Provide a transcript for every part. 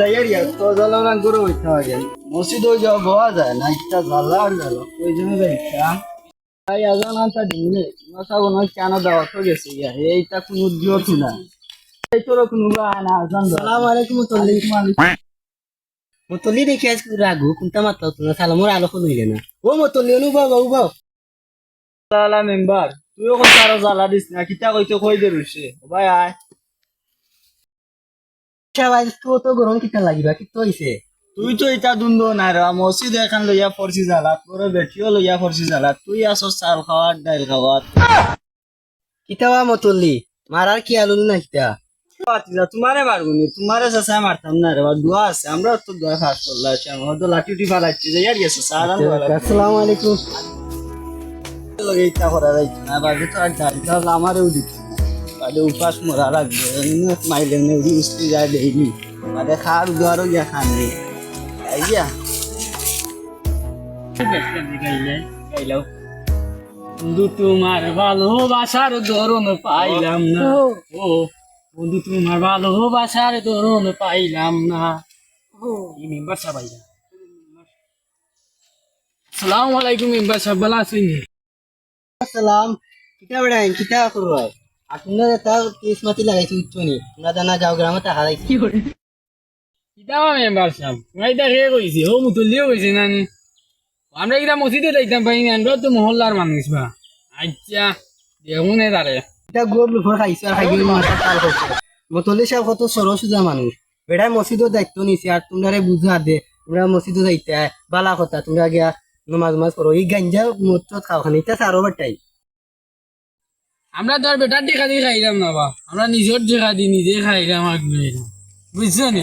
যাই আর তো জ্বালা না করে হইতে হবে মসজিদ যাওয়া ভয়া যায় না ইচ্ছা জ্বালা আর জ্বালা ওই জন্য তাই আজান মশা কেন দাওয়া তো গেছে ইয়া এইটা কোনো দিও না। এই তোর কোনো না আজান সালাম আলাইকুম মতলি দেখি আজ রাগু কোনটা মাত্রা তো না সালামর আলো কোন? হইলে না ও মতলি অনুভব অনুভব। সালা মেম্বার তুইও কোন তারা জ্বালা দিস না কিতা কইতে কই দে রইছে ভাই আয়। সবাই তো গরম কিটা লাগিবা? কি তো হইছে তুই তো এটা দুন্দ না রে মসজিদ এখান লইয়া পড়ছি জ্বালা তোর বেটিও লইয়া পড়ছি জ্বালা তুই আসো চাল খাওয়ার ডাইল খাওয়ার কিটা বা মতলি মারার কি আলু না বাতিজা তোমারে মারবনি তোমারে চাষা মারতাম না রে বা দোয়া আছে আমরা তো দোয়া খাস করলা আছে আমার তো লাঠি উঠি ফালাচ্ছি যে ইয়ার গেছে আসসালামু আলাইকুম। লগে ইচ্ছা করা যাইছে না বাকি তো আর গাড়ি আমারও বাদে উপাস মরা এমনি মাইলে উস্তি যায় ডেইলি বাদে খার দুয়ারও গিয়া খান আইয়া বন্ধু তোমার ভালোবাসার ধরন পাইলাম না। ও। বন্ধু তোমার ভালোবাসার ধরন পাইলাম না। এই মেম্বার সাহেব আইলা। সালাম আলাইকুম মেম্বার সাহেব ভালো আছেন? আসসালাম। কিটা বেড়াই কিটা করবাই? আপনারা তা তিস মাটি লাগাইছি উচ্চ নি তোমরা জানা যাও গ্রামে তা হারাই কি করে? কিতাবা মেম্বার সাহেব মই দেখে কইছি ও মুতলিও কইছে নানি আমরা কিটা মসজিদে যাইতাম পাই না আমরা তো মহল্লার মানুষ বা আচ্ছা দেখুন এ তারে এটা গোর লুফর খাইছে আর খাইয়ে মাথা তাল করছে মতলি সাহেব কত সরল সোজা মানুষ বেড়াই মসজিদও দায়িত্ব নিছে আর তোমরা বুঝা দে তোমরা মসজিদও যাইতে বালা কথা তোমরা গিয়া নমাজ মাজ করো এই গাঞ্জা মদ খাও খানি এটা সারো বাটাই আমরা তো আর বেটার দেখা দিয়ে খাইলাম না বা আমরা নিজের দেখা দিই নিজে খাইলাম আগে বুঝছ নি?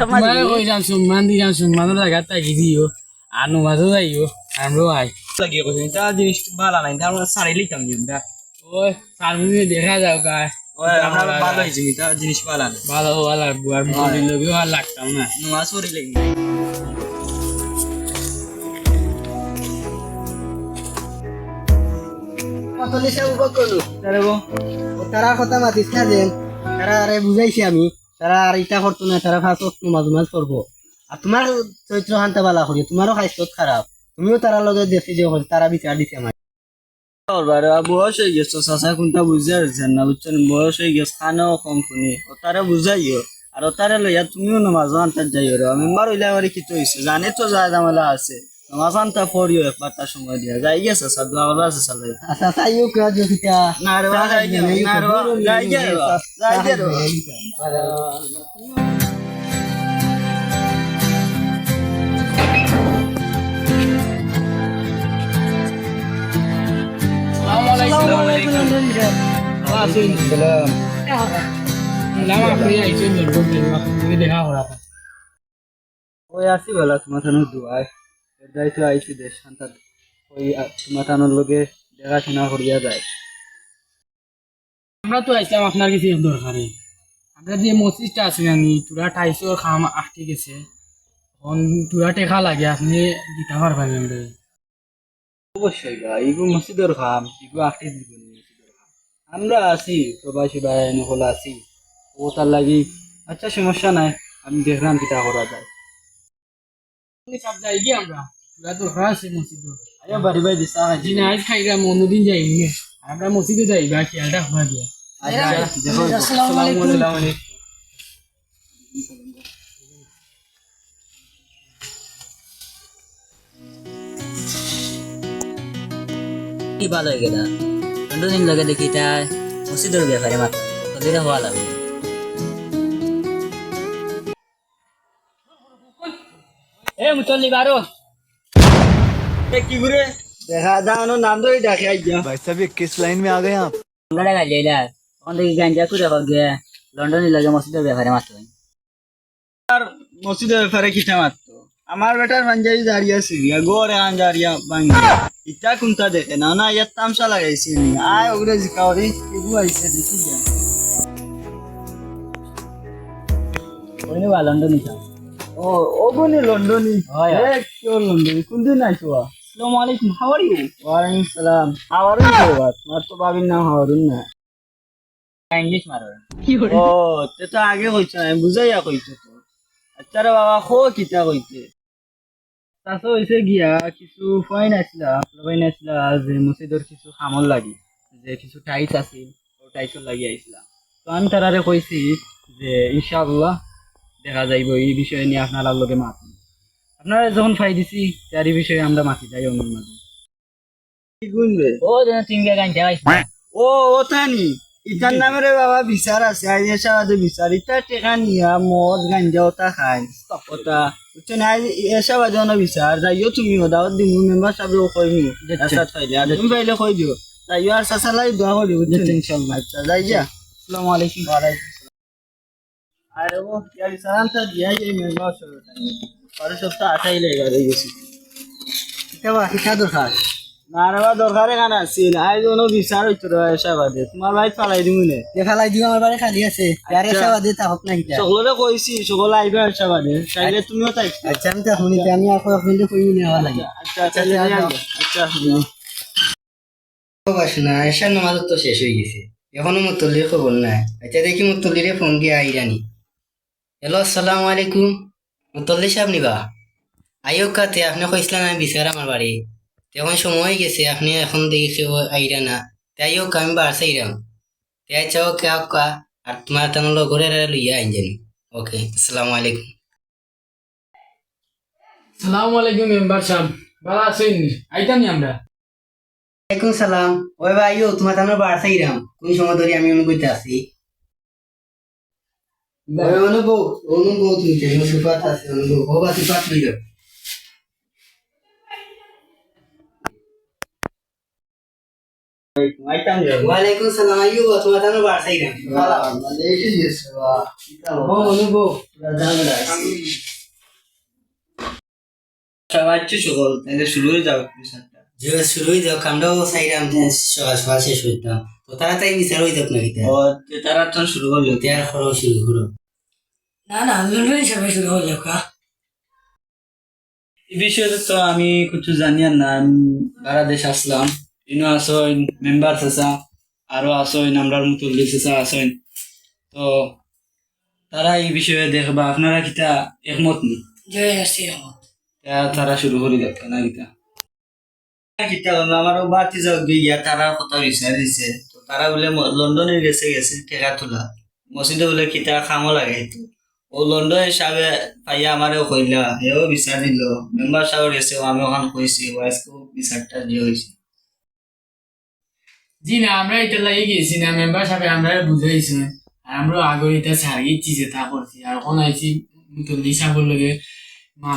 তোমার কইলাম সম্মান দিলাম সম্মানের জায়গা থাকি দিও আর নুমাজও যাইও আমরাও আই। জিনিস ভালো নাই আমরা সারাই লিতাম দিমটা ওই সার দেখা যাও গায় জিনিস ভালো ভালো ভালো আর লাগতাম না। নুমাজ পড়ি লাগি মতলি সাহেব করল তারে তারা কথা মাতিস না দেন তারা আরে বুঝাইছি আমি। তারা আর ইটা করতো না তারা ফার্স্ট নমাজ মাজ করব আর তোমার চরিত্র হান্তা বালা করি তোমারও খাইস্ত খারাপ তুমিও তারা লগে দেখি যে হল, তারা বিচার দিছে আমার বারে বয়স হয়ে গেছে চাচা কোনটা পারছেন না বুঝছেন বয়স হয়ে গেছে খানাও কম শুনি। ও তারে বুঝাইও আর ও তারে লইয়া তুমিও নামাজ আনতে যাইও রে আমি মার হইলে আমার কি হয়েছে জানে তো যায় জামেলা আছে। নামাজ আনতে পড়িও একবার তার সময় দিয়া। যাই গেছে স্যার দোয়া ভালো আছে স্যার আচ্ছা তাইও কেউ যদি তা না রে যাই গে, না রে যাই গে রে বাবা, যাই গে রে বাবা। সালাম আলাইকুম আপনি আইছেন ধরুন তুমি দেখা করা ওই আসি বেলা তোমার দুয়ায় এটাই তো আইসি দেশ ওই থানোর লোকে দেখাশোনা করিয়া যায়। আমরা তো আপনার কিছু দরকারে। আমরা যে মসজিদটা খাম আটকে গেছে। এখন লাগে, আপনি দিতে পারবেন আমরা অবশ্যই গা ইগু মসজিদের খাম ইগু আখটি দিব আমরা আছি প্রবাসী ভাই নকল আছি। ও তার লাগি আচ্ছা সমস্যা নাই, আমি দেখলাম কিতা করা যায়। সব যাই গিয়ে আমরা তুরা দরকার আছে মসজিদ আয়া বাড়ি বাড়ি দিসা দিন আজ খাইলাম অন্যদিন যাই নি আমরা মসজিদে যাই বা খেয়ালটা হওয়া দিয়া আচ্ছা দেখো আসসালামু আলাইকুম কি ভালো হয়ে গেল ঠান্ডা দিন লাগে দেখি এটা মসজিদের ব্যাপারে মাত্র তোদের হওয়া লাগবে মুসল্লি বারো কি ঘুরে দেখা দাও নাম ধরে ডাকে ভাই সাহেব কিস লাইন মে আ আপ। লড়া গালি লা অন দেখি গাঞ্জা করে হক গে লন্ডনে লাগে মসজিদের ব্যাপারে মাত্র আর মসজিদের ব্যাপারে কিটা মাত্র আমার বেটার পাঞ্জাবি দাঁড়িয়ে আছে গিয়া গোরে আন দাঁড়িয়া বাঙ্গি ইটা কুনতা দেখে না না ইয়ার তামসা লাগাইছে আয় ওগুলো জিকাওরি কিবু আইছে দেখি যা ওইনে বা লন্ডনে যাও ও ওগুনি লন্ডনি। হয়। এ কিয় লন্ডনি। কোনদিন আইছো? আসসালামু আলাইকুম হাউ আর ইউ ওয়ালাইকুম সালাম। হাওয়ারুন করবা তোমার তো বাবির নাম হাওয়ারুন না। ইংলিশ মারো। ও তে তো আগে কইছো আমি বুঝাইয়া কইছো তো। তারে বাবা খো কিতা কইতে তাতো হইছে গিয়া কিছু ফাইন আসলা ফাইন আসলা যে মসজিদর কিছু খামল লাগি যে কিছু টাইস আছিল ও টাইসর লাগি আইসলা তো আমি তারারে কইছি যে ইনশাআল্লাহ দেখা যাইব এই বিষয় নিয়ে আপনারা লগে মাত। আপনারা যখন ফাই দিছি তার এই বিষয়ে আমরা মাতি যাই অন্য মাঝে ও গান ও ও তানি নামে বাবা বিচার আছে বিচার ইটা টেকা নিয়া মদ গাঞ্জা ওটা খাই। ওটা। বুঝছেন আই এসা বাদে অন্য বিচার যাইও তুমি দাওয়াত দিমু মেম্বার সাহেব কইমি রাস্তাত ফাইলে আর তুমি ফাইলে কই দিও। যাইও আর সাসালাই দোয়া করি বুঝছেন ইনশাআল্লাহ আচ্ছা যাই যা আসসালামু আলাইকুম। ওয়ালাইকুম আরে ও ইয়ার দিয়া পরের সপ্তাহ গেছি কেবা শিক্ষা দরকার? না রে দরকার এখানে আছিল আই জন্য বিচার হইতো রে এসা বাদে তোমার ভাই ফালাই দিমু নে। দেখালাই দিও আমার বাড়ি খালি আছে। ইয়ার আচ্ছা। এসে বাদে তাহক না সকলে কইছি সকলে আইবে চাইলে তুমিও তাই আচ্ছা আমি তো শুনিতে আমি আর কই লাগে। আচ্ছা আসবে। আচ্ছা বাস না এসার নামাজ তো শেষ হয়ে গেছে। এখনও মুতল্লির খবর নাই। আচ্ছা দেখি মুতল্লিরে ফোন দিয়ে আইরানি। হ্যালো আসসালামু আলাইকুম মুতল্লি সাহেব নিবা আইও কাতে আপনি কইছিলেন আমি বিচার আমার বাড়ি এখন সময় হয়ে গেছে আপনি এখন দেখি কেউ আইরা না তাই হোক আমি বাড়ছে আইরাম তাই চাও কে কা আর তোমার তেমন লগরে লইয়া আইন জানি ওকে আসসালামু আলাইকুম সালামু আলাইকুম মেম্বার সাহেব ভালো আছেন আইতামি আমরা ওয়ালাইকুম সালাম ওই ভাই তোমার তেমন বাড়ছে আইরাম কোন সময় ধরে আমি অনুভূতি আছি ওই অনুভব অনুভব তুমি তেমন সুপাত আছে অনুভব। ও বা সুপাত লইল আইতাম যাব ওয়ালাইকুম সালাম আইও তোমার তেমন বাড়ছে আইরাম ও অনুভব। সবাই সকল তাহলে শুরু হয়ে যাবে যে শুরু হয়ে যাও কামটাও সাইরাম সকাল সকাল শেষ হইতাম তো তাড়াতাড়ি বিচার হয়ে যাক না কিতা ও তে তারা তো শুরু করল তেয়ার করো? শুরু করো এই বিষয়ে তো আমি কিছু জানি না আমি বাংলাদেশ আসলাম। ইনো আসইন মেম্বার চেঁচা আরও আসইন আমরার মুতল্লি চেঁচা আসইন। তো তারা এই বিষয়ে দেখবা আপনারা কিতা একমত নি? তা তারা শুরু করে দেখে না আমার বাতি যাও গিয়া তারা কথা বিচার দিছে। তো তারা বলে লন্ডনে গেছে গেছে, টেকা তোলা। মসজিদে বলে কিতা খামো লাগে তো ও লন্ডন হিসাবে পাইয়া আমারে কইলা হেও বিচার দিল। মেম্বার সাহেব গেছে আমি ওখান কইছি ওয়াইসকেও বিচারটা দিয়ে হয়েছে জি না আমরা এটা লাগে গেছি না মেম্বার সাহেব আমরা বুঝাইছি আর আমরা আগে এটা ছাড়ি চিজে তা করছি আর এখন আইছি মুতল্লি সাহেবের লগে তারা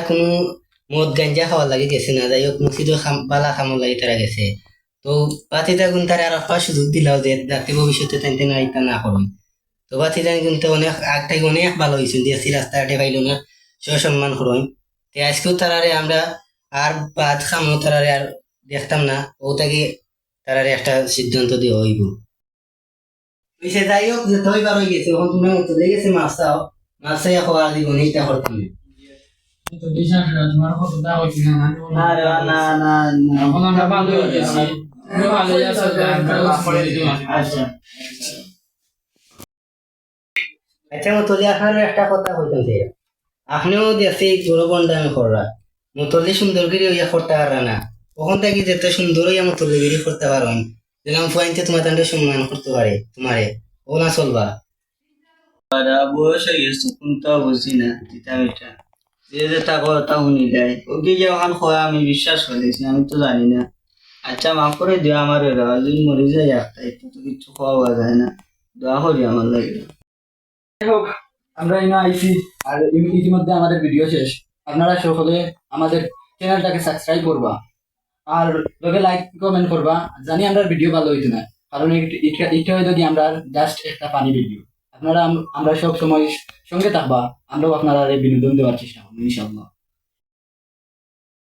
কোনো মদ গাঞ্জা খাওয়ার লাগে গেছে না, যাই হোক খাম, বালা খামর লাগে তারা গেছে। তো বাতিজা গুণ তারা আর একটা সুযোগ দিলাও যে যাতে ভবিষ্যতে আইতা না করুন। তো বাতিজা কিন্তু অনেক আগ থেকে অনেক ভালো হয়েছে রাস্তাঘাটে পাইল না সসম্মান করুন। তো আজকেও তারারে আমরা আর বাদ খামো তারারে আর দেখতাম না ও তাকে তারারে একটা সিদ্ধান্ত দেওয়া হইব। সে যাই হোক যে তুই বার হয়ে গেছে এখন তুমি মতো লেগেছে মাছ চাও। মাছ চাই দিব নিতে করতাম মুতল্লি সাহেব তোমার কথা হইছে না না রে, না না না। এখন আমরা ভালো গেছি। তুমি ভালো আছো আচ্ছা। আচ্ছা মতলি একটা কথা যে আপনিও দেখছি গরু বন্ডামি করা মতলি সুন্দর করে ইয়া করতে পারা না। ওখান থেকে যেতে সুন্দর ইয়া মতলি গিরি করতে পারেন যেলাম ফুয়াইতে তোমার তান্ডে সম্মান করতে পারে তোমারে ও না চলবা। বয়স হয়ে গেছে কোনটা বুঝি না এটা এটা যে যে তা করে তা শুনি যায় ওকে যে ওখান খোয়া আমি বিশ্বাস করেছি আমি তো জানি না। আচ্ছা মাফ করে দিও আমার এরা যদি মরে যায় একটা তো কিছু খাওয়া যায় না। দোয়া করি আমার লাগে। আমরা এনে আইছি, আর ইতিমধ্যে আমাদের ভিডিও শেষ। আপনারা সকলে আমাদের চ্যানেলটাকে সাবস্ক্রাইব করবা, আর লোকে লাইক কমেন্ট করবা। জানি আমরা ভিডিও ভালো হইতো না, কারণ এটা হয়তো কি আমরা জাস্ট একটা পানি ভিডিও আপনারা আমরা সব সময় সঙ্গে থাকবা, আমরাও আপনারা বিনোদন দেওয়ার চেষ্টা করব ইনশাল্লাহ